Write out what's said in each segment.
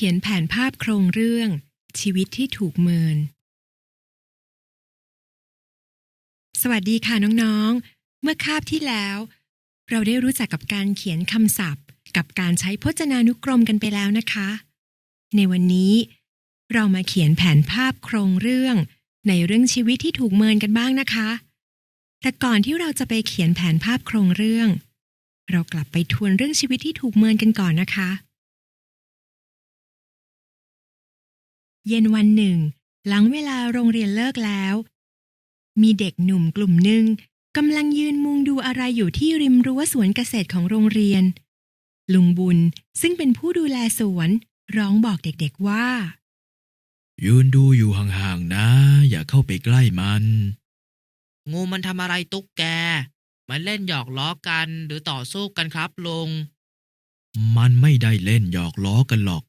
เขียนแผนภาพโครงเรื่อง ชีวิตที่ถูกเมิน สวัสดีค่ะน้องๆ เมื่อคาบที่แล้ว เราได้รู้จักกับการเขียนคำศัพท์ กับการใช้พจนานุกรมกันไปแล้วนะคะ ในวันนี้ เรามาเขียนแผนภาพโครงเรื่อง ในเรื่องชีวิตที่ถูกเมินกันบ้างนะคะ แต่ก่อนที่เราจะไปเขียนแผนภาพโครงเรื่อง เรากลับไปทวนเรื่องชีวิตที่ถูกเมินกันก่อนนะคะ เย็นวันหนึ่ง หลังเวลาโรงเรียนเลิกแล้ว มีเด็กหนุ่มกลุ่มหนึ่งกำลังยืนมุงดูอะไรอยู่ที่ริมรั้วสวนเกษตรของโรงเรียน ลุงบุญซึ่งเป็นผู้ดูแลสวนร้องบอกเด็กๆว่า ยืนดูอยู่ห่างๆนะ อย่าเข้าไปใกล้มัน งูมันทำอะไรตุ๊กแก มันเล่นหยอกล้อกันหรือต่อสู้กันครับลุง มันไม่ได้เล่นหยอกล้อกันหรอก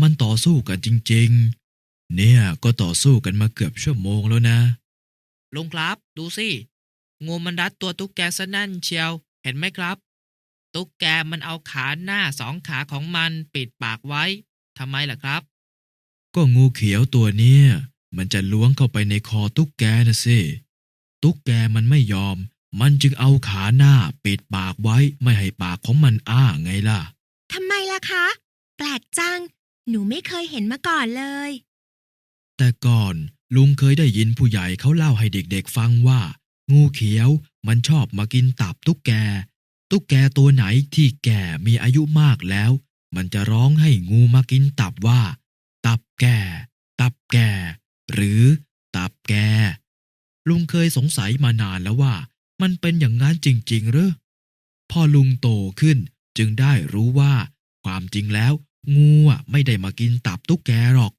มันต่อสู้กันจริงๆ เนี่ยก็ต่อสู้กันมาเกือบชั่วโมงแล้วนะ ลุงครับ ดูสิงูมันรัดตัวตุ๊กแกซะแนั่นเชียว เห็นไหมครับ ตุ๊กแกมันเอาขาหน้าสองขาของมันปิดปากไว้ทำไมล่ะครับ ก็งูเขียวตัวเนี้ยมันจะล้วงเข้าไปในคอตุ๊กแกนะสิ ตุ๊กแกมันไม่ยอม มันจึงเอาขาหน้าปิดปากไว้ไม่ให้ปากของมันอ้าไงล่ะ ทำไมล่ะคะ แปลกจัง หนูไม่เคยเห็นมาก่อนเลย แต่ก่อนลุงเคยได้ยินผู้ใหญ่เขาเล่าให้เด็กๆฟังว่า งูเขียวมันชอบมากินตับตุ๊กแก ตุ๊กแกตัวไหนที่แก่มีอายุมากแล้ว มันจะร้องให้งูมากินตับว่า ตับแก่ ตับแก่ หรือ ตับแก่ ลุงเคยสงสัยมานานแล้วว่า มันเป็นอย่างนั้นจริงๆหรือพอลุงโตขึ้นจึงได้รู้ว่า ความจริงแล้ว งูไม่ได้มากินตับตุ๊กแกหรอก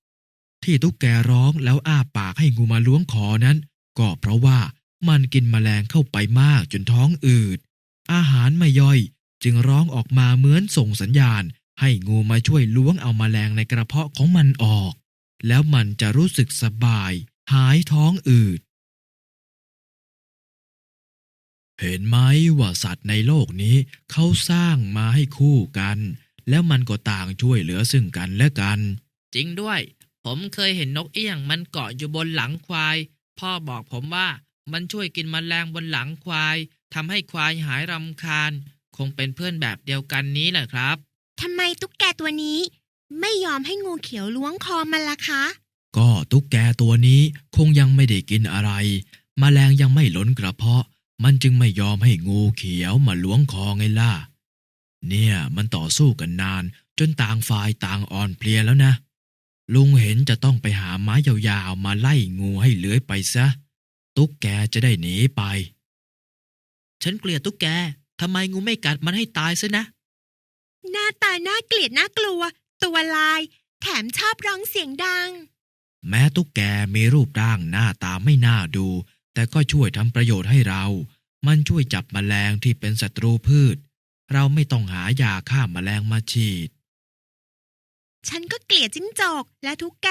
ที่ตุ๊กแกร้องแล้วอ้าปากให้งูมาล้วงคอนั้น ก็เพราะว่ามันกินแมลงเข้าไปมากจนท้องอืด อาหารไม่ย่อยจึงร้องออกมาเหมือนส่งสัญญาณ ให้งูมาช่วยล้วงเอาแมลงในกระเพาะของมันออก แล้วมันจะรู้สึกสบาย หายท้องอืด เห็นไหมว่าสัตว์ในโลกนี้เขาสร้างมาให้คู่กัน แล้วมันก็ต่างช่วยเหลือซึ่งกันและกัน จริงด้วย ผมเคยเห็นนกเอี้ยงมันเกาะอยู่บนหลังควาย พ่อบอกผมว่ามันช่วยกินมแมลงบนหลังควายทำให้ควายหายรำคาญ คงเป็นเพื่อนแบบเดียวกันนี้แหละครับทำไมตุ๊กแกตัวนี้ ไม่ยอมให้งูเขียวล้วงคอมันล่ะคะ ก็ตุ๊กแกตัวนี้คงยังไม่ได้กินอะไรมแมลงยังไม่ล้นกระเพาะ มันจึงไม่ยอมให้งูเขียวมาล้วงคอไงล่ะ เนี่ยมันต่อสู้กันนาน จนต่างฝ่ายต่างอ่อนเพลียแล้วนะ ลุงเห็นจะต้องไปหาไม้ยาวๆมาไล่งูให้เลื้อยไปซะ ตุ๊กแกจะได้หนีไป ฉันเกลียดตุ๊กแกทำไมงูไม่กัดมันให้ตายซะนะ หน้าตาน่าเกลียดน่ากลัว ตัวลาย แถมชอบร้องเสียงดัง แม้ตุ๊กแกมีรูปร่างหน้าตาไม่น่าดู แต่ก็ช่วยทำประโยชน์ให้เรา มันช่วยจับแมลงที่เป็นศัตรูพืช เราไม่ต้องหายาฆ่าแมลงมาฉีด ฉันก็เกลียดจิ้งจอกและทุกแก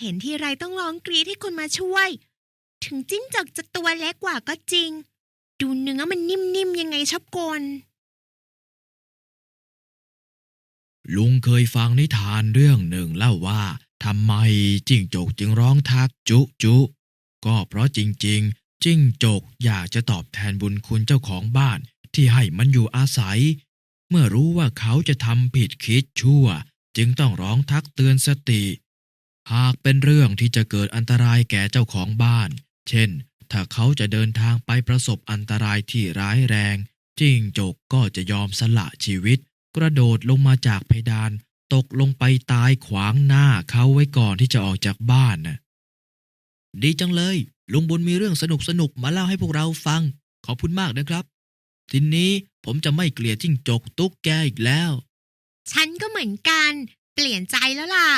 เห็นทีไรต้องร้องกรีดให้คนมาช่วย ถึงจิ้งจอกจะตัวเล็กกว่าก็จริง ดูเนื้อมันนิ่มๆยังไงชอบกลลุงเคยฟังนิทานเรื่องหนึ่งเล่าว่าทำไมจิ้งจกจึงร้องทักจุจุก็เพราะจริง ๆ จิ้งจกอยากจะตอบแทนบุญคุณเจ้าของบ้านที่ให้มันอยู่อาศัย เมื่อรู้ว่าเขาจะทำผิดคิดชั่ว จึงต้องร้องทักเตือนสติ หากเป็นเรื่องที่จะเกิดอันตรายแก่เจ้าของบ้าน เช่น ถ้าเขาจะเดินทางไปประสบอันตรายที่ร้ายแรง จิ้งจกก็จะยอมสละชีวิต กระโดดลงมาจากเพดาน ตกลงไปตายขวางหน้าเขาไว้ก่อนที่จะออกจากบ้านน่ะดีจังเลย ลุงบุญมีเรื่องสนุกสนุกๆมาเล่าให้พวกเราฟัง ขอบคุณมากนะครับ ทีนี้ผมจะไม่เกลียดจิ้งจกตุ๊กแกอีกแล้ว ฉันก็เหมือนกัน เปลี่ยนใจแล้วล่ะ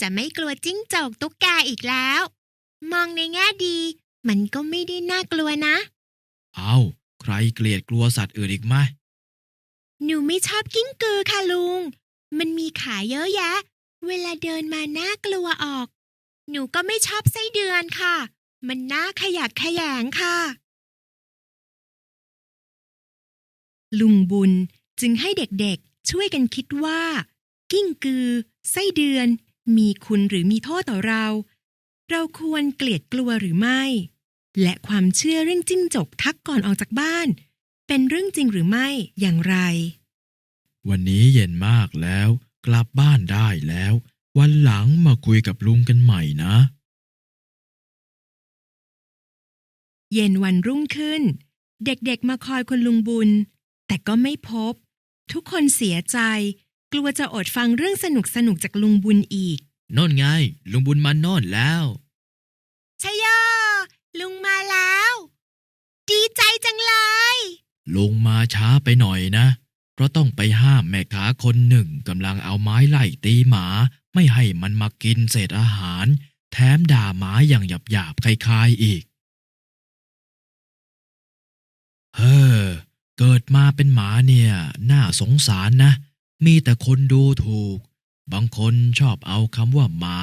จะไม่กลัวจิ้งจอกตุ๊กแกอีกแล้ว มองในแง่ดี มันก็ไม่ได้น่ากลัวนะ เอาใครเกลียดกลัวสัตว์อื่นอีกไหมหนูไม่ชอบกิ้งกือค่ะลุง มันมีขาเยอะแยะ เวลาเดินมาน่ากลัวออก หนูก็ไม่ชอบไส้เดือนค่ะ มันน่าขยักขยงค่ะ ลุงบุญจึงให้เด็กๆ ช่วยกันคิดว่ากกิ้งกือ ไส้เดือน มีคุณหรือมีโทษต่อเรา เราควรเกลียดกลัวหรือไม่ และความเชื่อเรื่องจิ้งจกทักก่อนออกจากบ้าน เป็นเรื่องจริงหรือไม่อย่างไร วันนี้เย็นมากแล้ว กลับบ้านได้แล้ว วันหลังมาคุยกับลุงกันใหม่นะ เย็นวันรุ่งขึ้น เด็กๆมาคอยคุณลุงบุญ แต่ก็ไม่พบ ทุกคนเสียใจ กลัวจะอดฟังเรื่องสนุกๆจากลุงบุญอีกโน่นไง ลุงบุญมาโน่นแล้วชยโยลุงมาแล้ว ดีใจจังเลย ลุงมาช้าไปหน่อยนะ เพราะต้องไปห้ามแม่ค้าคนหนึ่งกำลังเอาไม้ไล่ตีหมา ไม่ให้มันมากินเศษอาหาร แถมด่าหมาอย่างหยาบๆคลายๆอีก เฮ้อ เกิดมาเป็นหมาเนี่ย น่าสงสารนะ มีแต่คนดูถูก บางคนชอบเอาคำว่าหมา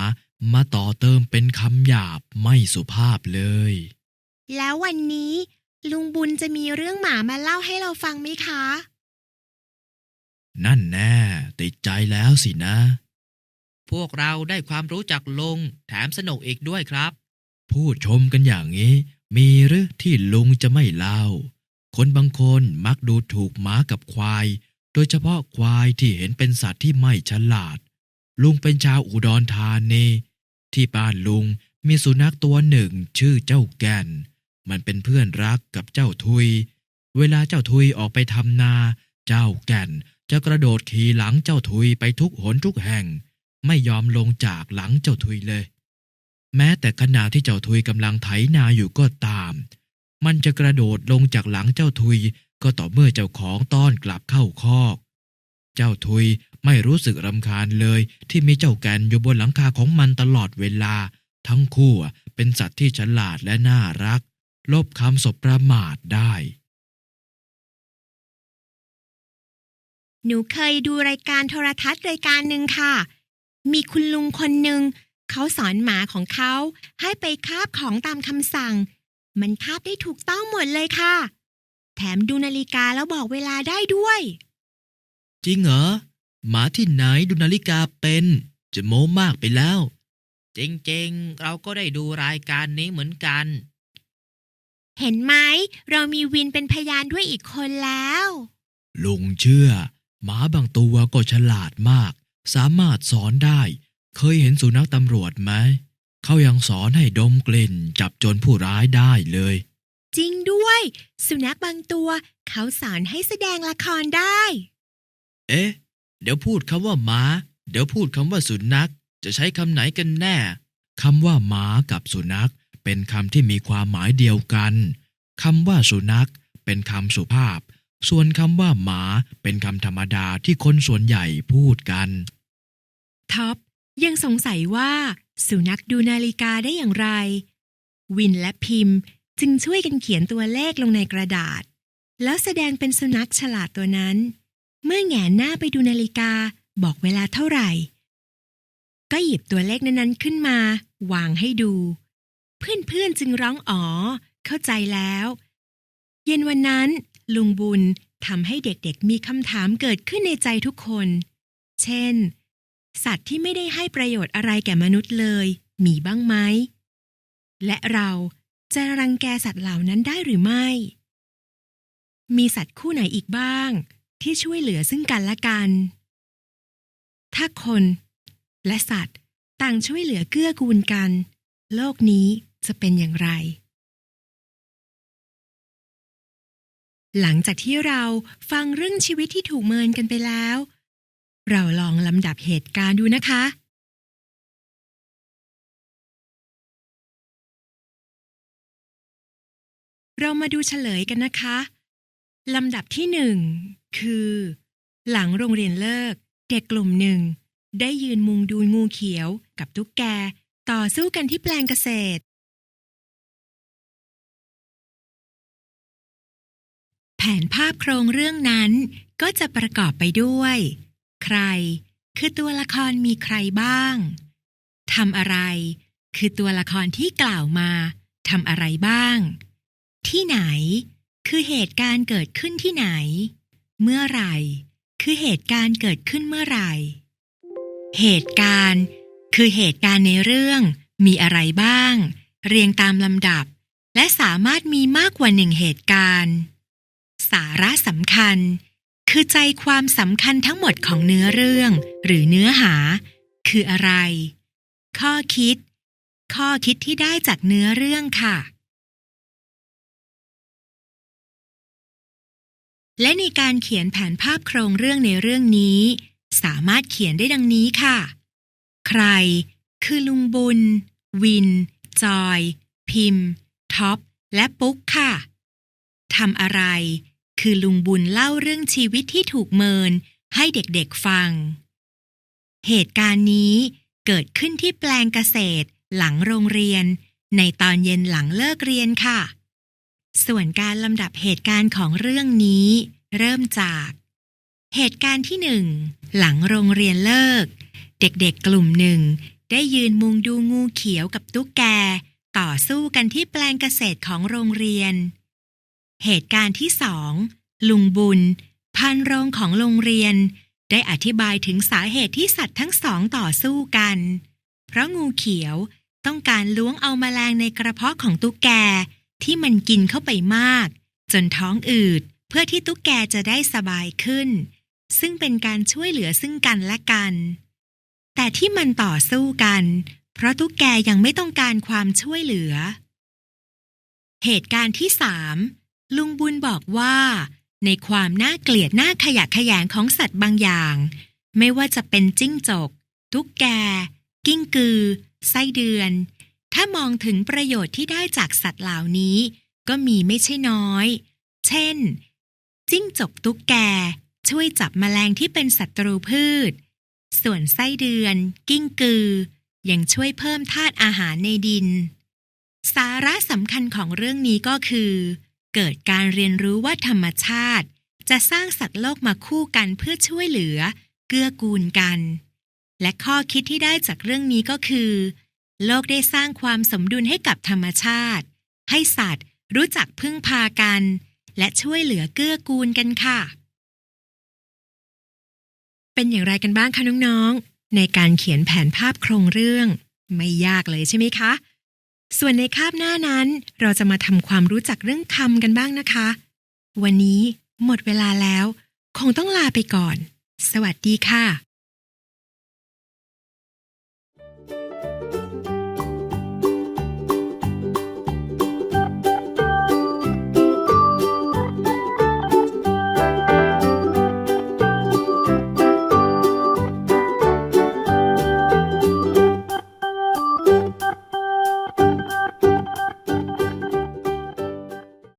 มาต่อเติมเป็นคำหยาบไม่สุภาพเลย แล้ววันนี้ลุงบุญจะมีเรื่องหมามาเล่าให้เราฟังไหมคะ นั่นแน่ ติดใจแล้วสินะ พวกเราได้ความรู้จากลุงแถมสนุกอีกด้วยครับ พูดชมกันอย่างนี้ มีหรือที่ลุงจะไม่เล่า คนบางคนมักดูถูกหมากับควาย โดยเฉพาะควายที่เห็นเป็นสัตว์ที่ไม่ฉลาด ลุงเป็นชาวอุดรธานีที่บ้านลุงมีสุนัขตัวหนึ่งชื่อเจ้าแก่น มันเป็นเพื่อนรักกับเจ้าทุย เวลาเจ้าทุยออกไปทำนา เจ้าแก่นจะกระโดดขี่หลังเจ้าทุยไปทุกหนทุกแห่ง ไม่ยอมลงจากหลังเจ้าทุยเลย แม้แต่ขณะที่เจ้าทุยกำลังไถนาอยู่ก็ตาม มันจะกระโดดลงจากหลังเจ้าทุยก็ต่อเมื่อเจ้าของต้อนกลับเข้าคอก เจ้าทุยไม่รู้สึกรำคาญเลยที่มีเจ้าแกนอยู่บนหลังคาของมันตลอดเวลา ทั้งคู่เป็นสัตว์ที่ฉลาดและน่ารัก ลบคำสบประมาทได้ หนูเคยดูรายการโทรทัศน์รายการหนึ่งค่ะ มีคุณลุงคนหนึ่งเขาสอนหมาของเขาให้ไปคาบของตามคำสั่ง มันคาบได้ถูกต้องหมดเลยค่ะ แถมดูนาฬิกาแล้วบอกเวลาได้ด้วย จริงเหรอ หมาที่ไหนดูนาฬิกาเป็น จะโม้มากไปแล้ว จริงๆ เราก็ได้ดูรายการนี้เหมือนกัน เห็นไหม เรามีวินเป็นพยานด้วยอีกคนแล้ว ลุงเชื่อ หมาบางตัวก็ฉลาดมาก สามารถสอนได้ เคยเห็นสุนัขตำรวจไหม เขายังสอนให้ดมกลิ่นจับโจรผู้ร้ายได้เลย จริงด้วย สุนัขบางตัว เขาสอนให้แสดงละครได้ เอ๊ะ เดี๋ยวพูดคำว่าหมา เดี๋ยวพูดคำว่าสุนัข จะใช้คำไหนกันแน่คำว่าหมากับสุนัข เป็นคำที่มีความหมายเดียวกันคำว่าสุนัข เป็นคำสุภาพ ส่วนคำว่าหมาเป็นคำธรรมดาที่คนส่วนใหญ่พูดกัน ท็อป ยังสงสัยว่า สุนัขดูนาฬิกาได้อย่างไร วินและพิมพ์จึงช่วยกันเขียนตัวเลขลงในกระดาษ แล้วแสดงเป็นสุนัขฉลาดตัวนั้น เมื่อแหงนหน้าไปดูนาฬิกาบอกเวลาเท่าไหร่ ก็หยิบตัวเลขนั้นๆขึ้นมา วางให้ดู เพื่อนๆจึงร้องอ๋อ เข้าใจแล้ว เย็นวันนั้น ลุงบุญทำให้เด็กๆมีคำถามเกิดขึ้นในใจทุกคน เช่น สัตว์ที่ไม่ได้ให้ประโยชน์อะไรแก่มนุษย์เลย มีบ้างไหม และเราจะรังแกสัตว์เหล่านั้นได้หรือไม่ มีสัตว์คู่ไหนอีกบ้าง ที่ช่วยเหลือซึ่งกันและกัน ถ้าคนและสัตว์ต่างช่วยเหลือเกื้อกูลกัน โลกนี้จะเป็นอย่างไร หลังจากที่เราฟังเรื่องชีวิตที่ถูกเมินกันไปแล้ว เราลองลำดับเหตุการณ์ดูนะคะ เรามาดูเฉลยกันนะคะลำดับที่หนึ่งคือ หลังโรงเรียนเลิก เด็กกลุ่มหนึ่ง ได้ยืนมุงดูงูเขียวกับตุ๊กแก ต่อสู้กันที่แปลงเกษตร แผนภาพโครงเรื่องนั้นก็จะประกอบไปด้วย ใคร คือตัวละครมีใครบ้างทำอะไร คือตัวละครที่กล่าวมาทำอะไรบ้าง ที่ไหน คือเหตุการณ์เกิดขึ้นที่ไหน เมื่อไหร่ คือเหตุการณ์เกิดขึ้นเมื่อไหร่ เหตุการณ์ คือเหตุการณ์ในเรื่องมีอะไรบ้าง เรียงตามลำดับ และสามารถมีมากกว่าหนึ่งเหตุการณ์ สาระสำคัญ คือใจความสำคัญทั้งหมดของเนื้อเรื่อง หรือเนื้อหา คืออะไร ข้อคิด ข้อคิดที่ได้จากเนื้อเรื่องค่ะ และในการเขียนแผนภาพโครงเรื่องในเรื่องนี้ สามารถเขียนได้ดังนี้ค่ะ ใคร คือลุงบุญ วิน จอย พิมพ์ ท็อป และปุ๊กค่ะทำอะไร คือลุงบุญเล่าเรื่องชีวิตที่ถูกเมินให้เด็กๆฟัง เหตุการณ์นี้เกิดขึ้นที่แปลงเกษตร หลังโรงเรียน ในตอนเย็นหลังเลิกเรียนค่ะ ส่วนการลำดับเหตุการณ์ของเรื่องนี้ เริ่มจาก เหตุการณ์ที่หนึ่งหลังโรงเรียนเลิก เด็กๆกลุ่มหนึ่ง ได้ยืนมุงดูงูเขียวกับตุ๊กแก ต่อสู้กันที่แปลงเกษตรของโรงเรียน เหตุการณ์ที่สองลุงบุญ พันโรงของโรงเรียน ได้อธิบายถึงสาเหตุที่สัตว์ทั้งสองต่อสู้กัน เพราะงูเขียวต้องการล้วงเอาแมลงในกระเพาะของตุ๊กแกที่มันกินเข้าไปมาก จนท้องอืดเพื่อที่ตุ๊กแกจะได้สบายขึ้น ซึ่งเป็นการช่วยเหลือซึ่งกันและกัน แต่ที่มันต่อสู้กัน เพราะตุ๊กแกยังไม่ต้องการความช่วยเหลือ เหตุการณ์ที่สาม ลุงบุญบอกว่า ในความน่าเกลียดน่าขยะแขยงของสัตว์บางอย่าง ไม่ว่าจะเป็นจิ้งจก ตุ๊กแก กิ้งกือ ไส้เดือน ถ้ามองถึงประโยชน์ที่ได้จากสัตว์เหล่านี้ ก็มีไม่ใช่น้อย เช่น จิ้งจกตุ๊กแก ช่วยจับแมลงที่เป็นศัตรูพืช ส่วนไส้เดือน กิ้งกือ ยังช่วยเพิ่มธาตุอาหารในดิน สาระสำคัญของเรื่องนี้ก็คือ เกิดการเรียนรู้ว่าธรรมชาติ จะสร้างสัตว์โลกมาคู่กันเพื่อช่วยเหลือ เกื้อกูลกัน และข้อคิดที่ได้จากเรื่องนี้ก็คือ โลกได้สร้างความสมดุลให้กับธรรมชาติ ให้สัตว์รู้จักพึ่งพากัน และช่วยเหลือเกื้อกูลกันค่ะ เป็นอย่างไรกันบ้างคะน้องๆในการเขียนแผนภาพโครงเรื่อง ไม่ยากเลยใช่ไหมคะ ส่วนในคาบหน้านั้น เราจะมาทำความรู้จักเรื่องคำกันบ้างนะคะ วันนี้หมดเวลาแล้ว คงต้องลาไปก่อน สวัสดีค่ะ